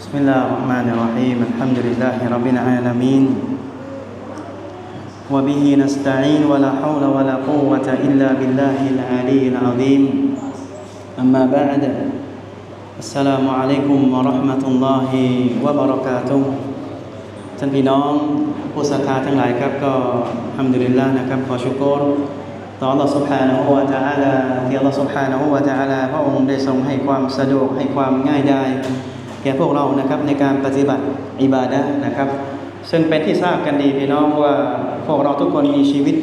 بسم الله الرحمن الرحيم الحمد لله رب العالمين وبه نستعين ولا حول ولا قوة إلا بالله العلي العظيم أما بعد السلام عليكم ورحمة الله وبركاته ท่านพี่น้องผู้ศรัทธาทั้งหลายครับก็ฮัมดุลิลลาห์นะครับขอชุกรต่อ Allah سبحانه และ تعالى ที่ Allah سبحانه และ تعالى พระองค์ได้ทรงให้ความสะดวกให้ความง่ายได้ แก่พวกเรานะครับในการปฏิบัติอิบาดะนะครับ ซึ่งเป็นที่ทราบกันดีพี่น้องว่าพวกเราทุกคนมีชีวิต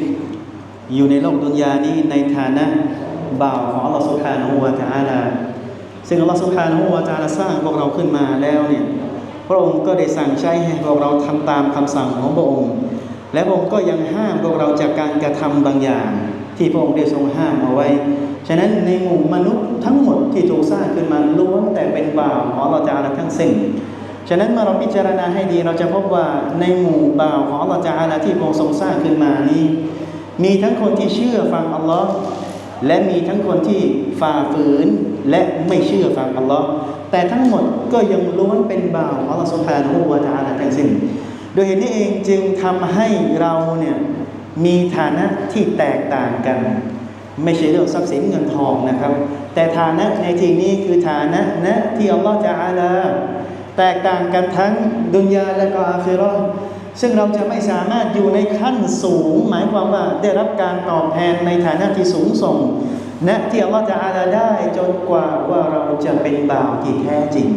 อยู่ในโลกดุนยานี้ในฐานะบ่าวของอัลลอฮฺสุบฮานะฮูวาตะอาลาซึ่งอัลลอฮฺสุบฮานะฮูวาตะอาลาสร้างพวกเราขึ้นมาแล้วเนี่ยพระองค์ก็ได้สั่งใช้ให้พวกเราทำตามคำสั่งของพระองค์ และพระองค์ก็ยังห้ามพวกเราจากการกระทำบางอย่าง ที่พระองค์ได้ทรงห้ามเอาไว้ ฉะนั้นในหมู่มนุษย์ทั้งหมดที่ถูกสร้างขึ้นมาล้วนแต่เป็นบ่าวของเราจะอาลาทั้งสิ้นฉะนั้นเมื่อเราพิจารณาให้ดีเราจะพบว่าในหมู่บ่าวของเราจะอาลาที่พระองค์ทรงสร้างขึ้นมานี้ มีทั้งคนที่เชื่อฟังอัลลอฮ์และมีทั้งคนที่ฝ่าฝืนและไม่เชื่อฟังอัลลอฮ์แต่ทั้งหมดก็ยังล้วนเป็นบ่าวของอัลลอฮ์สุบฮานะฮูวะตะอาลาทั้งสิ้นโดยเหตุนี้เองจึงทำให้เราเนี่ย มีฐานะที่แตกต่างกัน ไม่ใช่เรื่องทรัพย์สินเงินทองนะครับ แต่ฐานะในที่นี้คือฐานะนะที่อัลลอฮ์จะอาลาแตกต่างกันทั้งดุนยาและก็อาคิราะห์ซึ่งเราจะไม่สามารถอยู่ในขั้นสูง หมายความว่าได้รับการตอบแทนในฐานะที่สูงส่งณที่อัลลอฮฺจะอาลาได้จนกว่าว่าเราจะเป็นบ่าวที่แท้จริง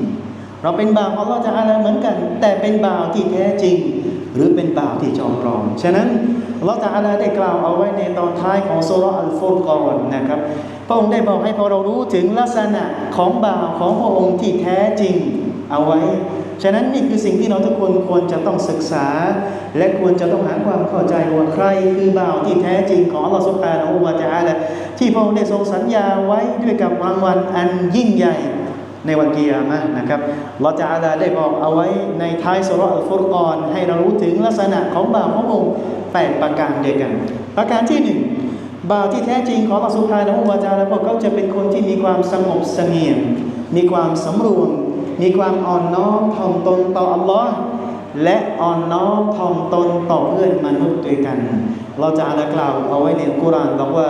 เราเป็นบ่าวของอัลลอฮฺจะอาลาเหมือนกัน แต่เป็นบ่าวที่แท้จริง หรือเป็นบ่าวที่จอมปลอม ฉะนั้นอัลลอฮฺจะอาลาได้กล่าวเอาไว้ในตอนท้ายของสุรอัลฟุรกอนนะครับ พระองค์ได้บอกให้พอเรารู้ถึงลักษณะของบ่าวของพระองค์ที่แท้จริงเอาไว้ ฉะนั้นนี่คือสิ่งที่เราทุกคนควรจะต้องศึกษา และควรจะต้องหาความเข้าใจว่าใครคือบ่าวที่แท้จริงของอัลลอฮฺสุบานะฮูวะตะอาลาที่พระองค์ได้ทรงสัญญาไว้ด้วยกับรางวัลอันยิ่งใหญ่ ในวันกิยามะนะครับเราจะอาลาได้บอกเอาไว้ในท้ายสุรอัลฟุรกอนให้เรารู้ถึงลักษณะของบ่าวพระองค์แปดประการเดียวกัน ประการที่หนึ่งบ่าวที่แท้จริงของอัลสุภานะฮูวะตะอาละพวกเขาจะเป็นคนที่มีความสงบเสงี่ยมมีความสำรวม มีความอ่อนน้อมถ่อมตนต่ออัลลอฮ์ และอ่อนน้อมถ่อมตนต่อเพื่อนมนุษย์ด้วยกัน เราจะอ่านกล่าวเอาไว้ในกุรานบอกว่า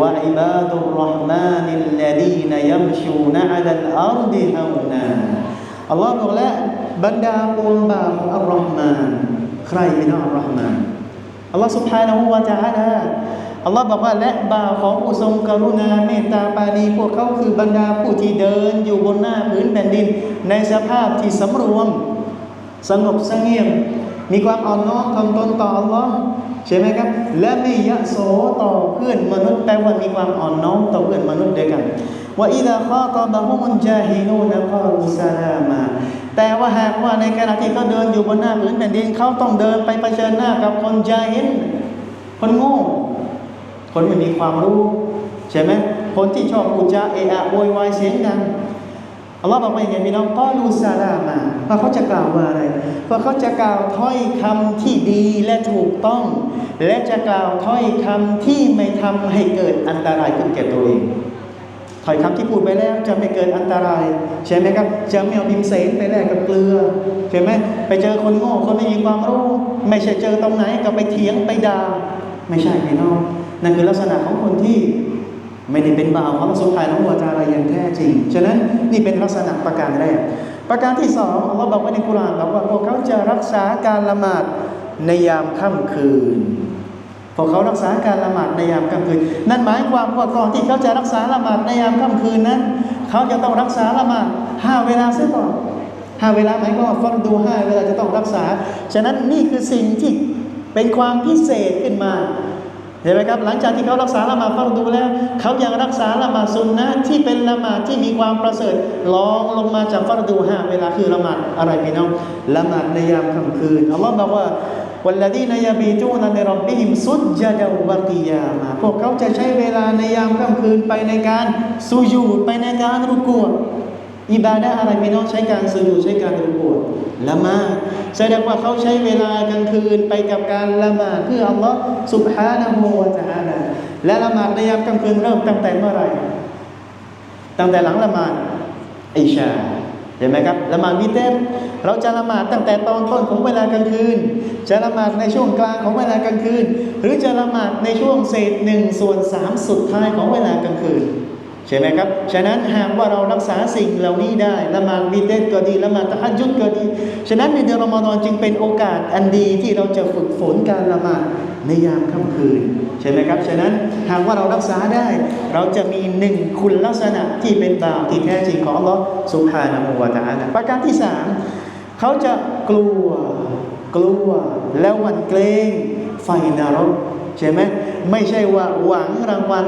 วะอิบาดุรเราะห์มานิลลดีนยัมชูนะอะลัลอัรดิฮาวนาอัลลอฮ์บอกและบรรดาปวงบ่าวของอัลลอฮ์มานใครเป็นอัลลอฮ์มาน อัลลอฮ์ سبحانه และ تعالى อัลลอฮ์บอกว่าและบ่าวของผู้ทรงกรุณาเมตตาปานีพวกเขาคือบรรดาผู้ที่เดินอยู่บนหน้าพื้นแผ่นดิน ในสภาพที่สำรวม สงบสงียม มีความอ่อนน้อมทำตนต่ออัลลอฮ์ใช่ไหมครับ และไม่ยะโสต่อเพื่อนมนุษย์แปลว่ามีความอ่อนน้อมต่อเพื่อนมนุษย์ด้วยกันว่าอิลาข้อตอบะฮุมุนจาฮินูนะกอลุสลามาแต่ว่าหากว่าในขณะที่เขาเดินอยู่บนหน้าพื้นแผ่นดินเขาต้องเดินไปเผชิญหน้ากับคนจาฮินคนโง่ คนไม่มีความรู้ใช่ไหมคนที่ชอบพูดจาเอะอะโวยวายเสียงดังอัลลอฮ์บอกว่าอย่างไงพี่น้องก็ลูซาลามา ว่าเขาจะกล่าวว่าอะไรว่าเขาจะกล่าวถ้อยคำที่ดีและถูกต้อง และจะกล่าวถ้อยคำที่ไม่ทำให้เกิดอันตรายขึ้นแก่ตัวเองถ้อยคำที่พูดไปแล้วจะไม่เกิดอันตราย ใช่ไหมครับจะไม่เอาบิมเสนไปแลกกับเกลือใช่ไหมไปเจอคนโง่คนไม่มีความรู้ ไม่ใช่เจอตรงไหนก็ไปเถียงไปด่าไม่ใช่พี่น้องนั่นคือลักษณะของคนที่ไม่ได้เป็นบ่าวของสุภายของหัวใจอะไรอย่างแท้จริง ฉะนั้นนี่เป็นลักษณะประการแรก ประการที่สองอัลลอฮ์บอกไว้ในกุรานบอกว่าพวกเขาจะรักษาการละหมาดในยามค่ำคืน พวกเขารักษาการละหมาดในยามค่ำคืน นั่นหมายความว่าก่อนที่เขาจะรักษาละหมาดในยามค่ำคืนนั้น เขาจะต้องรักษาละหมาดห้าเวลาเสียก่อนห้าเวลาหมายความว่าฟังดูห้าเวลาจะต้องรักษา ฉะนั้นนี่คือสิ่งที่เป็นความพิเศษขึ้นมา เห็นไหมครับ หลังจากที่เขารักษาละหมาดฟังดูแล้ว เขายังรักษาละหมาดซุนนะที่เป็นละหมาดที่มีความประเสริฐรองลงมาจากฟังดูห้าเวลาคือละหมาดอะไรพี่น้องละหมาดในยามค่ำคืนอัลลอฮ์บอกว่าวันละดีนยาบีจูนันในรอบบิหิมสุดจาดาวบักิยามาพวกเขาจะใช้เวลาในยามค่ำคืนไปในการสุญูดไปในการรุกูด อิบาดะอะไรพี่น้องใช้การสุญูดใช้การรุกูดละมาแสดงว่าเขาใช้เวลากลางคืนไปกับการละหมาดเพื่ออัลลอฮ์สุบฮานะฮูวะตะอาลาและละหมาดในยามกลางคืนเริ่มตั้งแต่เมื่อไหร่ตั้งแต่หลังละหมาดอิชาเห็นไหมครับละหมาดวิเตรเราจะละหมาดตั้งแต่ตอนต้นของเวลากลางคืน จะละหมาดในช่วงกลางของเวลากลางคืน หรือจะละหมาดในช่วงเศษหนึ่งส่วนสามสุดท้ายของเวลากลางคืน ใช่ไหมครับ ฉะนั้นหากว่าเรารักษาสิ่งเหล่านี้ได้ละมาดวิเตก็ดีละมาตะฮัดยุดก็ดี ฉะนั้นในเดือนรอมฎอนจึงเป็นโอกาสอันดีที่เราจะฝึกฝนการละมาในยามค่ำคืนใช่ไหมครับ ฉะนั้นหากว่าเรารักษาได้ เราจะมีหนึ่งคุณลักษณะที่เป็นบ่าวที่แท้จริงของลอสุบฮานะฮูวตะอาลาประการที่สามเขาจะกลัวกลัวแล้วหวั่นเกรงไฟนรกใช่ไหมไม่ใช่ว่าหวังรางวัล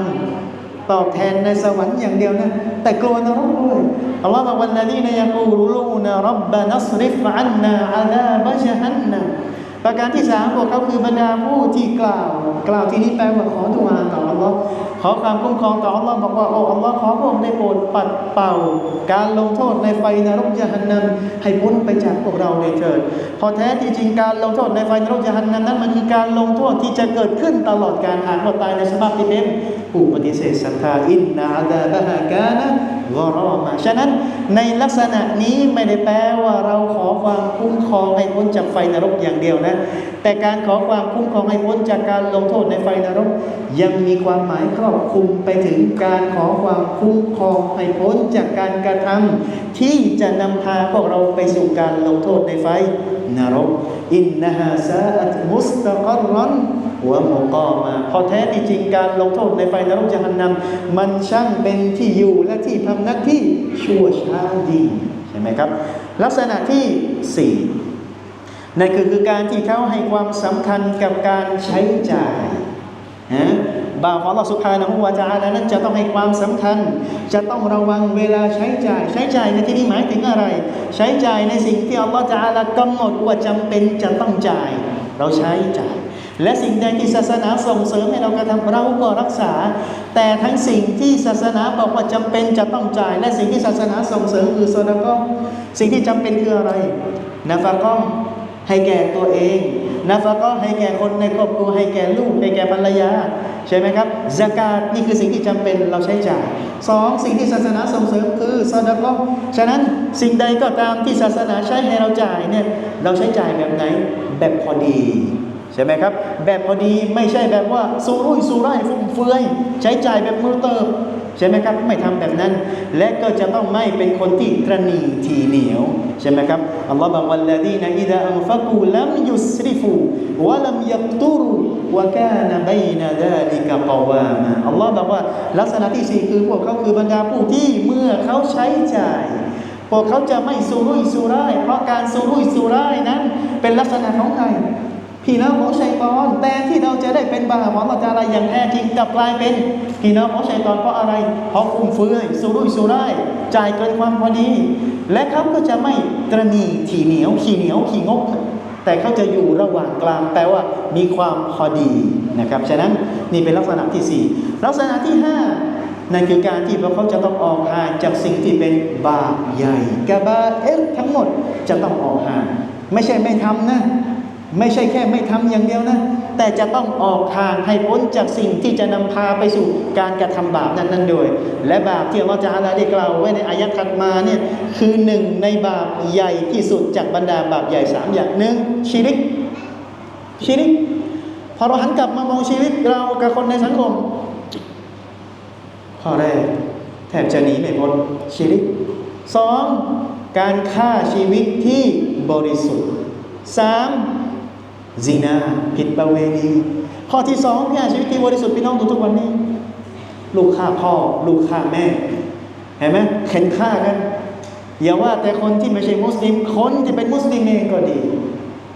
ตอบแทนในสวรรค์อย่างเดียวนะ แต่กลัวนรกด้วยอัลลอฮฺบอกวันนี้นยกูรูนะรับบานัสริฟอันนาอาลาบะชฮันนะประการที่สามพวกเขาคือบรรดาผู้ที่กล่าว กล่าวที่นี้แปลว่าขอดุอาต่ออัลลอฮ์ขอความคุ้มครองต่ออัลลอฮ์บอกว่าโอ้อัลลอฮ์ขอพระองค์ได้โปรดปัดเป่า การลงโทษในไฟนรกยะฮันนัมให้พ้นไปจากพวกเราเลยเถิดพอแท้ที่จริงการลงโทษในไฟนรกยะฮันนัมนั้นมันคือการลงโทษที่จะเกิดขึ้นตลอดการหากเราตายในสภาพที่เป็นผู้ปฏิเสธศรัทธาอินนาอาดาบะฮากานะกรอมาฉะนั้นในลักษณะนี้ไม่ได้แปลว่าเราขอความคุ้มครองให้พ้นจากไฟนรกอย่างเดียวนะ แต่การขอความคุ้มครองให้พ้นจากการลงโทษในไฟนรก ยังมีความหมายครอบคลุมไปถึงการขอความคุ้มครองให้พ้นจากการกระทำที่จะนำพาพวกเราไปสู่การลงโทษในไฟนรกอินนาฮาซาอัตมุสตะกรรอนหัวหมกอมา พอแท้ที่จริงการลงโทษในไฟนรกจะหันนำมันช่างเป็นที่อยู่และที่พำนักที่ชั่วช้าดีใช่ไหมครับ ลักษณะที่สี่นั่นคือคือการที่เขาให้ความสำคัญกับการใช้จ่ายนะ บ่าวของเราสุภานะฮุวาจาแล้วนั้นจะต้องให้ความสำคัญ จะต้องระวังเวลาใช้จ่าย ใช้จ่ายในที่นี้หมายถึงอะไร ใช้จ่ายในสิ่งที่อัลลอฮฺจะอาลากำหนดว่าจำเป็นจะต้องจ่าย เราใช้จ่าย และสิ่งใดที่ศาสนาส่งเสริมให้เรากระทำเราก็รักษา แต่ทั้งสิ่งที่ศาสนาบอกว่าจำเป็นจะต้องจ่าย และสิ่งที่ศาสนาส่งเสริมคือโซดาก็สิ่งที่จำเป็นคืออะไรนาฟะก็ให้แก่ตัวเอง นาฟะก็ให้แก่คนในครอบครัวให้แก่ลูกให้แก่ภรรยา ใช่ไหมครับสกาดนี่คือสิ่งที่จำเป็นเราใช้จ่ายสองสิ่งที่ศาสนาส่งเสริมคือซาดก็ฉะนั้นสิ่งใดก็ตามที่ศาสนาใช้ให้เราจ่ายเนี่ยเราใช้จ่ายแบบไหนแบบพอดีใช่ไหมครับ แบบพอดีไม่ใช่แบบว่าสูรุ่ยสูร่ายฟุ่มเฟือยใช้จ่ายแบบมือเติมใช่ไหมครับไม่ทำแบบนั้น และก็จะต้องไม่เป็นคนที่ตรณีทีเหนียว ใช่ไหมครับอัลลอฮฺบอกวัลลดีนอิดะอันฟักูลัมยุสริฟูวะลัมยักตุรุวะกานะบัยนะดาลิกะกวามาอัลลอฮฺบอกว่าลักษณะที่สี่คือพวกเขาคือบรรดาผู้ที่เมื่อเขาใช้จ่ายพวกเขาจะไม่สูรุ่ยสูร่าย เพราะการสูรุ่ยสูร่ายนั้นเป็นลักษณะของใคร พี่น้องของชัยตอนแต่ที่เราจะได้เป็นบาปของเราจะอะไรอย่างแท้จริงกลับกลายเป็นพี่น้องของชัยตอนเพราะอะไรเพราะฟุ่มเฟือยสุรุ่ยสุร่ายจ่ายเกินความพอดี และเขาก็จะไม่ตรณีขี่เหนียวขี่เหนียวขี่งก แต่เขาจะอยู่ระหว่างกลางแปลว่ามีความพอดีนะครับฉะนั้นนี่เป็นลักษณะที่สี่ลักษณะที่ห้านั่นคือการที่พวกเขาจะต้องออกห่างจากสิ่งที่เป็นบาปใหญ่กะบาเอฟทั้งหมดจะต้องออกห่างไม่ใช่ไม่ทำนะ ไม่ใช่แค่ไม่ทำอย่างเดียวนะ แต่จะต้องออกทางให้พ้นจากสิ่งที่จะนำพาไปสู่การกระทำบาปนั้นนั้นโดย และบาปที่อัลลอฮฺจะอาลาได้กล่าวไว้ในอายะถัดมาเนี่ยคือหนึ่งในบาปใหญ่ที่สุดจากบรรดาบาปใหญ่สามอย่างหนึ่งชิริกชิริกพอเราหันกลับมามองชีวิตเรากับคนในสังคมข้อแรกแทบจะหนีไม่พ้นชิริกสองการฆ่าชีวิตที่บริสุทธิ์สาม ซีนาผิดประเวณีข้อที่สองเนี่ยชีวิตที่บริสุทธิ์พี่น้องดูทุกวันนี้ ลูกฆ่าพ่อ ลูกฆ่าแม่ เห็นไหมเข็นฆ่ากัน อย่าว่าแต่คนที่ไม่ใช่มุสลิมคนที่เป็นมุสลิมเองก็ดี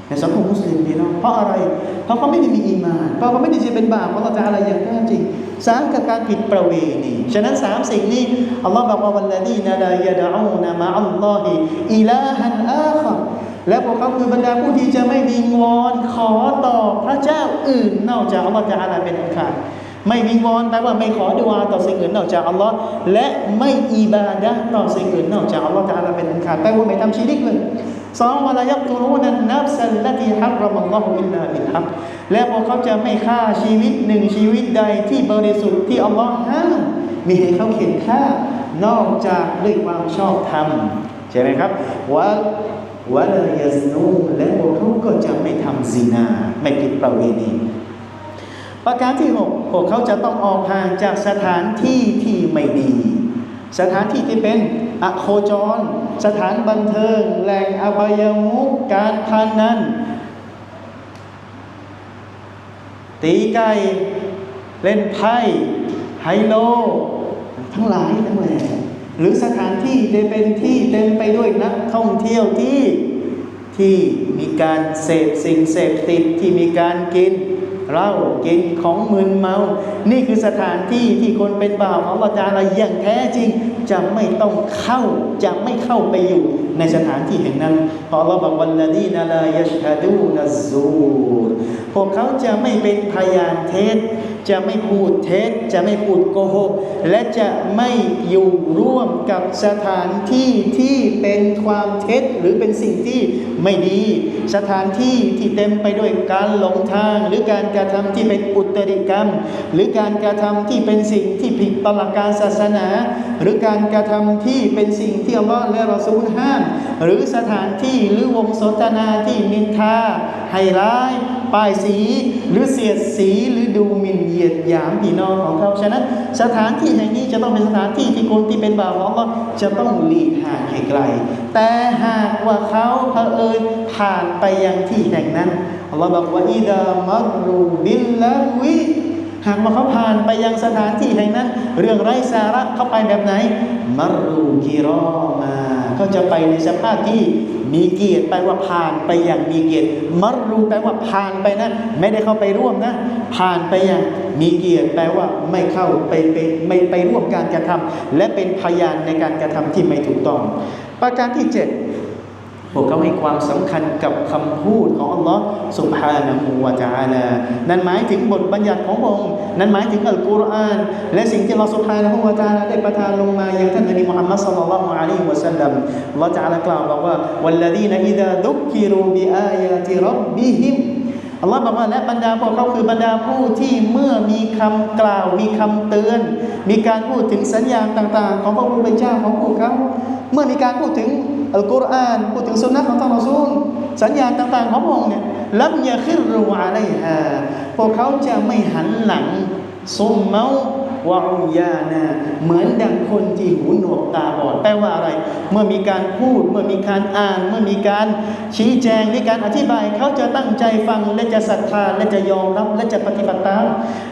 ในสังคมมุสลิมพี่น้องเพราะอะไร เพราะเขาไม่ได้มีอีมาน เพราะเขาไม่ได้จะเป็นบาปเพราะเราจะอะไรอย่างแท้จริงสามกับการผิดประเวณีฉะนั้นสามสิ่งนี้อัลลอฮ์บอกว่าวันละดีนะลายะดะอูนะมะอัลลอฮิอิลาฮันอาคร และพวกเขาคือบรรดาผู้ที่จะไม่วิงวอนขอต่อพระเจ้าอื่นนอกจากอัลลอฮฺจะอาลาเป็นอันขาดไม่วิงวอนแปลว่าไม่ขอดุอาต่อสิ่งอื่นนอกจากอัลลอฮ์และไม่อิบาดะต่อสิ่งอื่นนอกจากอัลลอฮฺจะอาลาเป็นอันขาดแปลว่าไม่ทำชีริกเลยสองวะลายักตุรูนันนับสัลละตีฮักรมัลลอฮุอิลลาบิลฮักและพวกเขาจะไม่ฆ่าชีวิตหนึ่งชีวิตใดที่บริสุทธิ์ที่อัลลอฮ์ห้ามมีให้เขาเข็นฆ่านอกจากด้วยความชอบธรรมใช่ไหมครับว่า ว่าลายสนูและพวกเขาก็จะไม่ทำซินา ไม่ผิดประเวณี ประการที่หกพวกเขาจะต้องออกห่างจากสถานที่ที่ไม่ดี สถานที่ที่เป็นอโคจร สถานบันเทิง แหล่งอบายมุกการพนนันตีไก่เล่นไพ่ไฮโล ทั้งหลายทั้งแหล่ หรือสถานที่จะเป็นที่เต็มไปด้วยนักท่องเที่ยวที่ที่มีการเสพสิ่งเสพติดที่มีการกินเหล้ากินของมึนเมา นี่คือสถานที่ที่คนเป็นบ่าวของอาจารย์อย่างแท้จริง จะไม่ต้องเข้าจะไม่เข้าไปอยู่ ในสถานที่แห่งนั้นพราะเราบอกวันละดีนาลายชฮดูนัซูรพวกเขาจะไม่เป็นพยานเท็จจะไม่พูดเท็จจะไม่พูดโกหก และจะไม่อยู่ร่วมกับสถานที่ที่เป็นความเท็จหรือเป็นสิ่งที่ไม่ดี สถานที่ที่เต็มไปด้วยการหลงทาง หรือการกระทำที่เป็นอุตริกรรม หรือการกระทำที่เป็นสิ่งที่ผิดต่อหลักการศาสนา หรือการกระทำที่เป็นสิ่งที่อัลลอฮ์และรอซูลห้ามหรือสถานที่หรือวงสนทนาที่นินทาให้ร้ายป้ายสี หรือเสียดสีหรือดูหมิ่นเหยียดหยามพี่น้องของเขาฉะนั้นสถานที่แห่งนี้จะต้องเป็นสถานที่ที่คนที่เป็นบ่าวของอัลลอฮ์จะต้องหลีกห่างให้ไกล แต่หากว่าเขาเผอิญผ่านไปยังที่แห่งนั้นอัลลอฮ์บอกว่าอิดามัรูบิลลาวิหากว่าเขาผ่านไปยังสถานที่แห่งนั้น เรื่องไร้สาระเข้าไปแบบไหน มรูกิรอมา เขาจะไปในสภาพที่มีเกียรติแปลว่าผ่านไปอย่างมีเกียรติมรรูแปลว่าผ่านไปนะ ไม่ได้เข้าไปร่วมนะ ผ่านไปอย่างมีเกียรติแปลว่าไม่เข้าไปไปไม่ไปร่วมการกระทำและเป็นพยานในการกระทำที่ไม่ถูกต้อง ประการที่เจ็ด พวกเขาให้ความสำคัญกับคำพูดของอัลลอฮ์สุบฮานะฮูวาจาลานั่นหมายถึงบทบัญญัติขององค์ นั่นหมายถึงอัลกุรอาน และสิ่งที่เราสุบฮานะฮูวาจาลาได้ประทานลงมาอย่างท่านนบีมุฮัมมัดสุลลัลละอะลัยฮิวะสัลลัมเราจะกล่าวบอกว่าวัลลดีนอิดะดุกิรูบิอายาติรับบิฮิมอัลลอฮ์บอกว่าและบรรดาพวกเขาคือบรรดาผู้ที่เมื่อมีคำกล่าว มีคำเตือน มีการพูดถึงสัญญาณต่าง ๆ ของพระผู้เป็นเจ้าของพวกเขา เมื่อมีการพูดถึง อัลกุรอานพูดถึงสุนนะของท่านรอซูล สัญญาณต่างๆของพระองค์เนี่ยลัมยาคิรูอะลัยฮาพวกเขาจะไม่หันหลังซุมเมา วะอุยานาเหมือนดังคนที่หูหนวกตาบอดแปลว่าอะไร เมื่อมีการพูด เมื่อมีการอ่าน เมื่อมีการชี้แจงในการอธิบายเขาจะตั้งใจฟังและจะศรัทธาและจะยอมรับและจะปฏิบัติตาม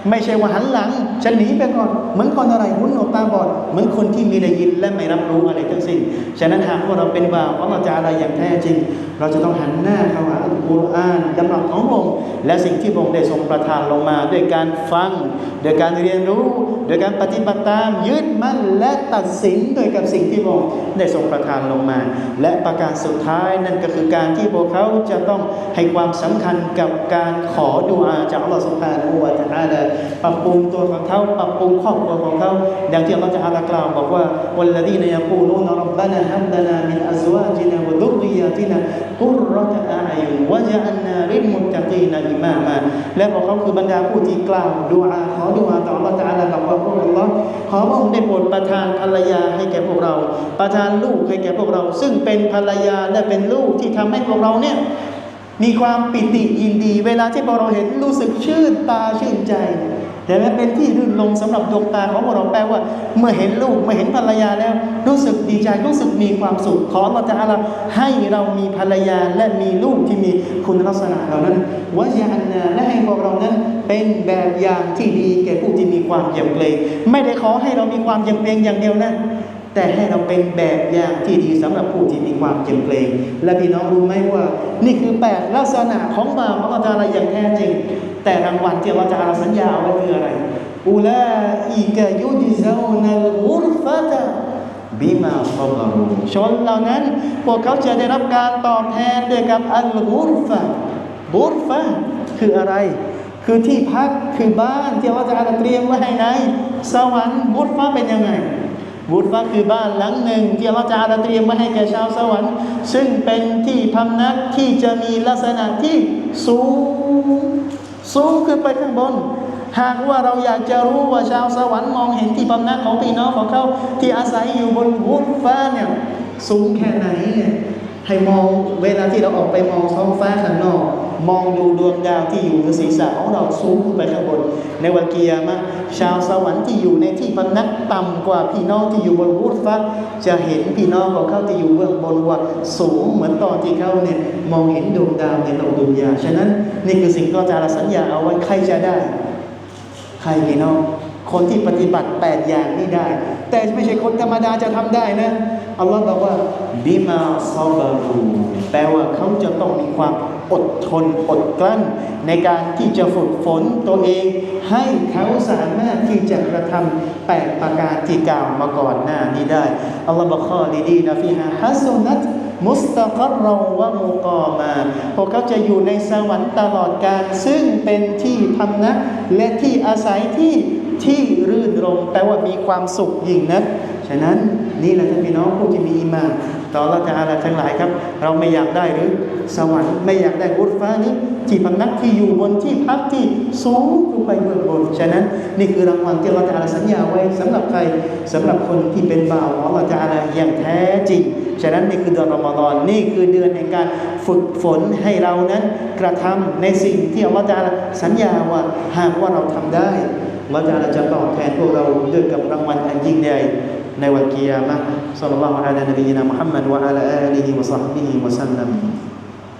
ไม่ใช่ว่าหันหลังจะหนีไปก่อนเหมือนคนอะไรหูหนวกตาบอดเหมือนคนที่มีได้ยินและไม่รับรู้อะไรทั้งสิ้นฉะนั้นหากว่าเราเป็นบ่าวของเราจะอะไรอย่างแท้จริง เราจะต้องหันหน้าเข้าหา กุรอานดำรัสของพระองค์และสิ่งที่พระองค์ได้ทรงประทานลงมา ด้วยการฟังโดยการเรียนรู้โดยการปฏิบัติตามยึดมั่นและตัดสินโดยกับสิ่งที่พระองค์ได้ทรงประทานลงมา และประการสุดท้ายนั่นก็คือการที่พวกเขาจะต้องให้ความสำคัญกับการขอดุอาจากอัลลอฮฺสุบฮานะฮูวะตะอาลาปรับปรุงตัวของเขาปรับปรุงครอบครัวของเขาดังที่อัลลอฮฺจะอาลากล่าวบอกว่าวัลลดีนยะกูลูนรับบานะฮับลานามินอัซวาจินาะจะอันนาริมุตกีนาอิมามาและพวกเขาคือบรรดาผู้ที่กล่าวดูอาขอดูอาต่อพระเจ้าละกับพระองค์อัลลอฮ์ขอพระองค์ได้โปรดประทานภรรยาให้แก่พวกเรา ประทานลูกให้แก่พวกเรา ซึ่งเป็นภรรยาและเป็นลูกที่ทำให้พวกเราเนี่ยมีความปิติยินดี เวลาที่พวกเราเห็นรู้สึกชื่นตาชื่นใจ แต่ว่าเป็นที่รื่นลงสำหรับดวงตาของพวกเราแปลว่า เมื่อเห็นลูกเมื่อเห็นภรรยาแล้ว รู้สึกดีใจรู้สึกมีความสุขขอเราจะอาลาให้เรามีภรรยาและมีลูกที่มีคุณลักษณะเหล่านั้นวะยาอันนาและให้พวกเรานั้นเป็นแบบอย่างที่ดีแก่ผู้ที่มีความเยี่ยมเกรงไม่ได้ขอให้เรามีความเยี่ยมเกรงอย่างเดียวนะแต่ให้เราเป็นแบบอย่างที่ดีสำหรับผู้ที่มีความเยี่ยมเกรงและพี่น้องรู้ไหมว่า นี่คือแปดลักษณะของบ่าวของอัลลอฮฺอย่างแท้จริง แต่รางวัลที่เราจะอาสัญญาไว้คืออะไรอุลาอิกยุจซานัลกุรฟะตะบิมาซับรูชนเหล่านั้น พวกเขาจะได้รับการตอบแทนด้วยกับอัลกุรฟะกุรฟะคืออะไร คือที่พักคือบ้านที่เราจะอาเตรียมไว้ให้ในสวรรค์กุรฟะเป็นยังไงบุตรฟ้าคือบ้านหลังหนึ่ง ที่อัลลอฮฺจะอาเตรียมไว้ให้แก่ชาวสวรรค์ ซึ่งเป็นที่พำนักที่จะมีลักษณะที่สูง สูงขึ้นไปข้างบน หากว่าเราอยากจะรู้ว่าชาวสวรรค์มองเห็นที่บำนักของพี่น้องของเขาที่อาศัยอยู่บนวุ้นฟ้าเนี่ยสูงแค่ไหนเนี่ยให้มองเวลาที่เราออกไปมองท้องฟ้าข้างนอก มองดูดวงดาวที่อยู่เหนือศีรษะของเราสูงขึ้นไปข้างบน ในวันเกียร์มะห์ชาวสวรรค์ที่อยู่ในที่พำนักต่ำกว่าพี่น้องที่อยู่บนรูดฟ้าจะเห็นพี่น้องของเขาที่อยู่เบื้องบนว่าสูงเหมือนตอนที่เขาเนี่ยมองเห็นดวงดาวในโลกดุนยาฉะนั้นนี่คือสิ่งที่เราจะสัญญาเอาไว้ใครจะได้ ใครพี่น้องคนที่ปฏิบัติ 8 อย่างนี้ได้ แต่ไม่ใช่คนธรรมดาจะทำได้นะ อัลลอฮ์บอกว่าบิมาซอบารูแปลว่าเขาจะต้องมีความอดทนอดกลั้น ในการที่จะฝึกฝนตัวเอง ให้เขาสามารถที่จะกระทำแปดประการที่กล่าวมาก่อนหน้านี้ได้อัลลอฮ์บอกข้อดีๆนะฟิฮะฮัสนัตมุสตะกรเรวะมุกอมาพวกเขาจะอยู่ในสวรรค์ตลอดกาลซึ่งเป็นที่พำนักและที่อาศัยที่ที่รื่นรมแปลว่ามีความสุขยิ่งนักฉะนั้น นี่แหละท่านพี่น้องผู้ที่มีอีหมานต่อละจาละทั้งหลายครับ เราไม่อยากได้หรือสวรรค์ไม่อยากได้บุญฟ้านี้ที่พำนักที่อยู่บนที่พักที่สูงขึ้นไปเบื้องบนฉะนั้นนี่คือรางวัลที่เราจะอาสัญญาไว้สำหรับใครสำหรับคนที่เป็นบ่าวของเราจะอะไรอย่างแท้จริงฉะนั้นนี่คือเดือนรอมฎอนนี่คือเดือนแห่งการฝึกฝนให้เรานั้นกระทำในสิ่งที่อัลลอฮฺจะสัญญาว่าหากว่าเราทำได้อัลลอฮฺจะจะตอบแทนพวกเราด้วยกับรางวัลอันยิ่งใหญ่ نوى القيامة. صلى الله على نبينا محمد وعلى آله وصحبه وسلم.